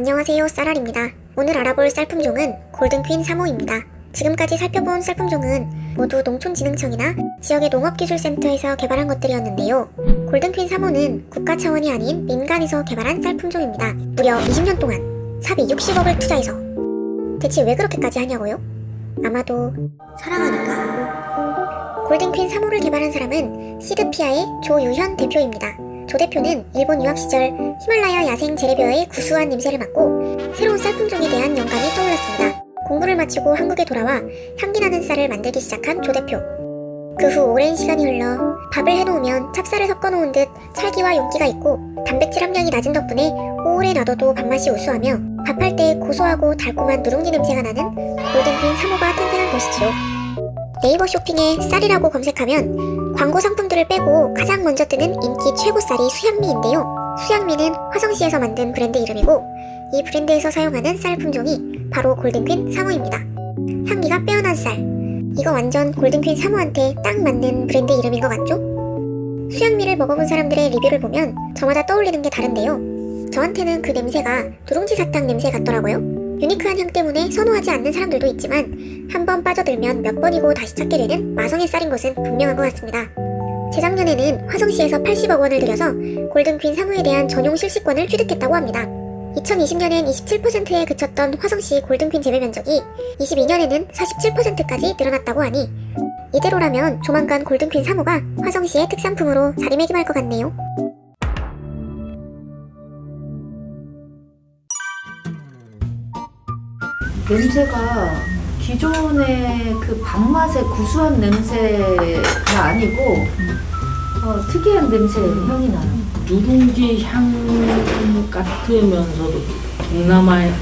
안녕하세요 쌀알입니다. 오늘 알아볼 쌀품종은 골든퀸 3호입니다. 지금까지 살펴본 쌀품종은 모두 농촌진흥청이나 지역의 농업기술센터에서 개발한 것들이었는데요. 골든퀸 3호는 국가 차원이 아닌 민간에서 개발한 쌀품종입니다. 무려 20년 동안 사비 60억을 투자해서 대체 왜 그렇게까지 하냐고요? 아마도 사랑하니까. 골든퀸 3호를 개발한 사람은 시드피아의 조유현 대표입니다. 조 대표는 일본 유학 시절 히말라야 야생 제레비어의 구수한 냄새를 맡고 새로운 쌀 품종에 대한 영감이 떠올랐습니다. 공부를 마치고 한국에 돌아와 향기 나는 쌀을 만들기 시작한 조 대표. 그 후 오랜 시간이 흘러 밥을 해놓으면 찹쌀을 섞어놓은 듯 찰기와 윤기가 있고 단백질 함량이 낮은 덕분에 오래 놔둬도 밥맛이 우수하며 밥할 때 고소하고 달콤한 누룽지 냄새가 나는 골든퀸 3호가 탄생한 것이지요. 네이버 쇼핑에 쌀이라고 검색하면 광고 상품들을 빼고 가장 먼저 뜨는 인기 최고 쌀이 수향미인데요. 수향미는 화성시에서 만든 브랜드 이름이고 이 브랜드에서 사용하는 쌀 품종이 바로 골든퀸 3호입니다. 향기가 빼어난 쌀. 이거 완전 골든퀸 3호한테 딱 맞는 브랜드 이름인 것 같죠? 수향미를 먹어본 사람들의 리뷰를 보면 저마다 떠올리는 게 다른데요. 저한테는 그 냄새가 누룽지 사탕 냄새 같더라고요. 유니크한 향 때문에 선호하지 않는 사람들도 있지만 한 번 빠져들면 몇 번이고 다시 찾게 되는 마성의 쌀인 것은 분명한 것 같습니다. 재작년에는 화성시에서 80억 원을 들여서 골든퀸 3호에 대한 전용 실시권을 취득했다고 합니다. 2020년엔 27%에 그쳤던 화성시 골든퀸 재배 면적이 22년에는 47%까지 늘어났다고 하니 이대로라면 조만간 골든퀸 3호가 화성시의 특산품으로 자리매김할 것 같네요. 냄새가 기존의 그 밥맛의 구수한 냄새가 아니고 어, 특이한 냄새 향이 나요. 누룽지 향 같으면서도 동남아의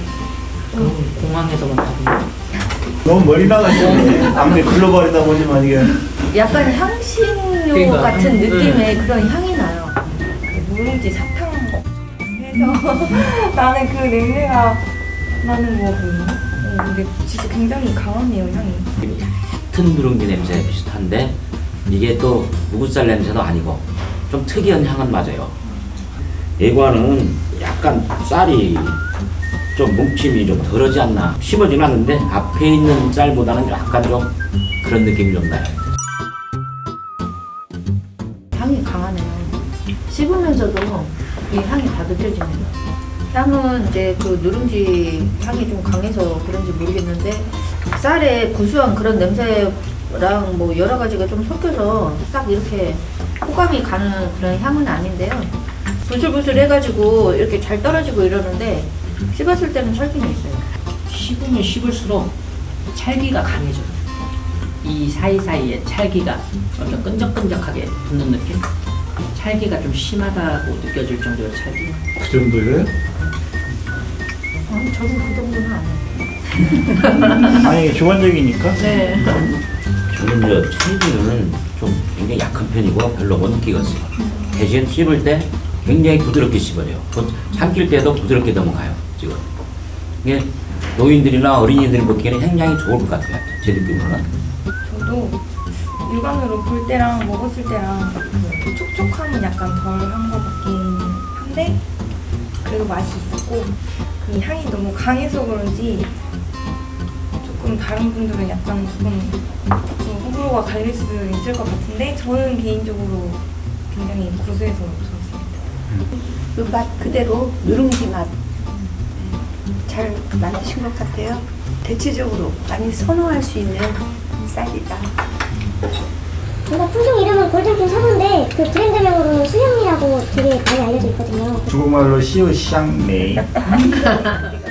그 공항에서만 타는 너무 멀리 나가시는데 아무리 글로벌이다 보지만 이게. 약간 향신료 그러니까, 같은 음, 느낌의 그런 향이 나요. 누룽지 사탕 해서 나는 그 냄새가 나는 거거 근데 진짜 굉장히 강하네요 향이. 튼 누룽지 냄새 비슷한데 이게 또 무구살 냄새도 아니고 좀 특이한 향은 맞아요. 예과는 약간 쌀이 좀 뭉침이 좀 덜하지 않나 심어지는 않는데 앞에 있는 쌀보다는 약간 좀 그런 느낌이 좀 나요. 향이 강하네요. 씹으면서도 이 향이 다 느껴집니다. 향은 이제 그 누룽지 향이 좀 강해서 그런지 모르겠는데 쌀의 구수한 그런 냄새랑 뭐 여러 가지가 좀 섞여서 딱 이렇게 호감이 가는 그런 향은 아닌데요. 부슬부슬 해가지고 이렇게 잘 떨어지고 이러는데 씹었을 때는 찰기는 있어요. 씹으면 씹을수록 찰기가 강해져요. 이 사이사이에 찰기가 엄청 끈적끈적하게 붙는 느낌? 찰기가 좀 심하다고 느껴질 정도의 찰기. 그 정도예요? 어, 저는 그 정도는 안 해요. 아니 이게 주관적이니까 네. 저는 저 찰기는 좀 굉장히 약한 편이고 별로 못 느끼겠어요. 대신 씹을 때 굉장히 부드럽게 씹어요. 그 삼킬 때도 부드럽게 넘어가요. 지금 이게 노인들이나 어린이들이 먹기에는 굉장히 좋을 것 같아요. 제 느낌으로는. 저도 육안으로 볼 때랑 먹었을 때랑 그 촉촉함은 약간 덜 한 것 같긴 한데 그래도 맛이 있었고 그 향이 너무 강해서 그런지 조금 다른 분들은 약간 조금 좀 호불호가 갈릴 수도 있을 것 같은데 저는 개인적으로 굉장히 구수해서 좋았습니다. 그 맛 그대로 누룽지 맛 잘 만드신 것 같아요. 대체적으로 많이 선호할 수 있는 쌀이다. 뭔가 품종 이름은 골든퀸 3호인데 그 브랜드명으로는 수향미라고 되게 많이 알려져 있거든요. 중국말로 시우 샹메이